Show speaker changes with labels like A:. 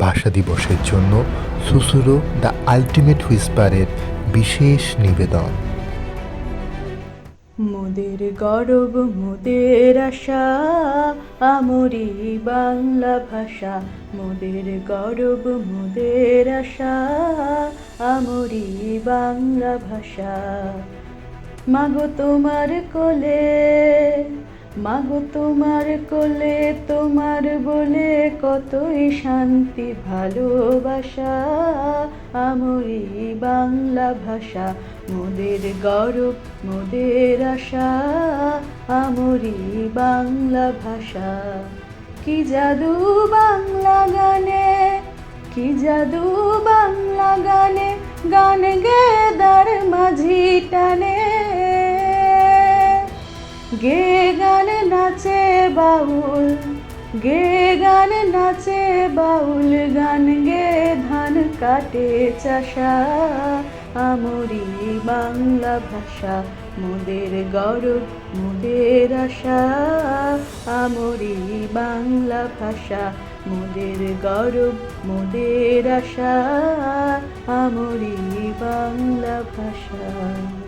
A: ভাষা দিবসের জন্য সুসুরো দ্য আলটিমেট হুইসপারের বিশেষ নিবেদন।
B: মোদের গরব, মোদের আশা, আমরি বাংলা ভাষা। মোদের গরব, মোদের আশা, আমরি বাংলা ভাষা। মাগো তোমার কোলে মাগো তোমার কোলে, তোমার বলে কতই শান্তি, ভালোবাসা, আমরি বাংলা ভাষা, মোদের গৌরব, মোদের আশা, আমরি বাংলা ভাষা। কি জাদু বাংলা গানে, কি জাদু বাংলা গানে, গান গে দার মাঝি টানে। গে গান নাচে বাউল, গে গান নাচে বাউল, গান গে ধান কাটে চাষা। আমরি বাংলা ভাষা, মোদের গৌরব, মোদের আশা। আমরি বাংলা ভাষা, মোদের গৌরব, মোদের আশা। আমরি বাংলা ভাষা।